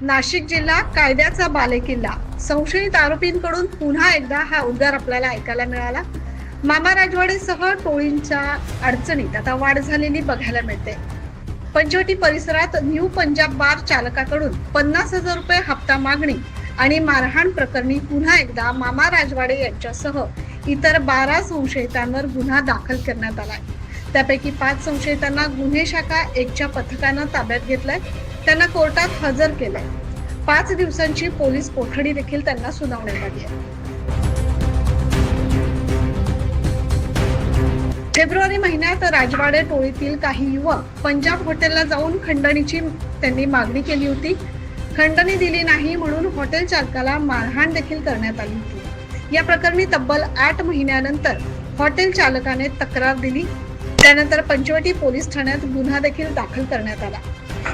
नाशिक जिल्हा कायद्याचा बालेकिल्ला. संशयित आरोपींकडून पुन्हा एकदा हा उद्गार आपल्याला ऐकायला मिळाला. मामा राजवाडेसह टोळींच्या अडचणीत आता वाढ झालेली बघायला मिळते. पंचवटी परिसरात न्यू पंजाब बार चालकाकडून पन्नास हजार रुपये हप्ता मागणी आणि मारहाण प्रकरणी पुन्हा एकदा मामा राजवाडे यांच्यासह इतर बारा संशयितांवर गुन्हा दाखल करण्यात आलाय. त्यापैकी पाच संशयितांना गुन्हे शाखा एकच्या पथकानं ताब्यात घेतलंय. त्यांना कोर्टात हजर केलंय. पाच दिवसांची पोलीस कोठडी देखील त्यांना सुनावण्यात आली आहे. फेब्रुवारी महिन्यात राजवाडे टोळीतील काही युवक पंजाब हॉटेलला जाऊन खंडणीची त्यांनी मागणी केली होती. खंडणी दिली नाही म्हणून हॉटेल चालकाला मारहाण देखील करण्यात आली होती. या प्रकरणी तब्बल आठ महिन्यानंतर हॉटेल चालकाने तक्रार दिली. त्यानंतर पंचवटी पोलीस ठाण्यात गुन्हा देखील दाखल करण्यात आला.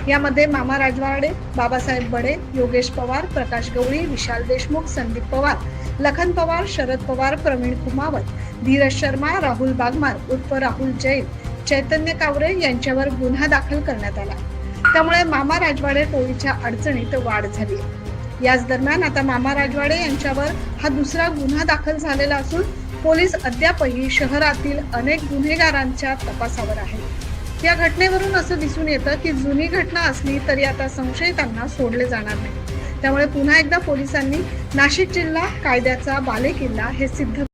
यामध्ये मामा राजवाडे बाबासाहेब बडे योगेश पवार प्रकाश गवळी विशाल देशमुख संदीप पवार लखन पवार शरद पवार प्रवीण कुमावत धीरज शर्मा राहुल बागमार उर्फ राहुल जैन चैतन्य कावरे यांच्यावर गुन्हा दाखल करण्यात आला. त्यामुळे मामा राजवाडे टोळीच्या अडचणीत वाढ झाली. याच दरम्यान आता मामा राजवाडे यांच्यावर हा दुसरा गुन्हा दाखल झालेला असून पोलीस अद्यापही शहरातील अनेक गुन्हेगारांच्या तपासावर आहेत. या घटनेवरून असं दिसून येतं की जुनी घटना असली तरी आता संशयितांना सोडले जाणार नाही. त्यामुळे पुन्हा एकदा पोलिसांनी नाशिक जिल्हा कायद्याचा बालेकिल्ला हे सिद्ध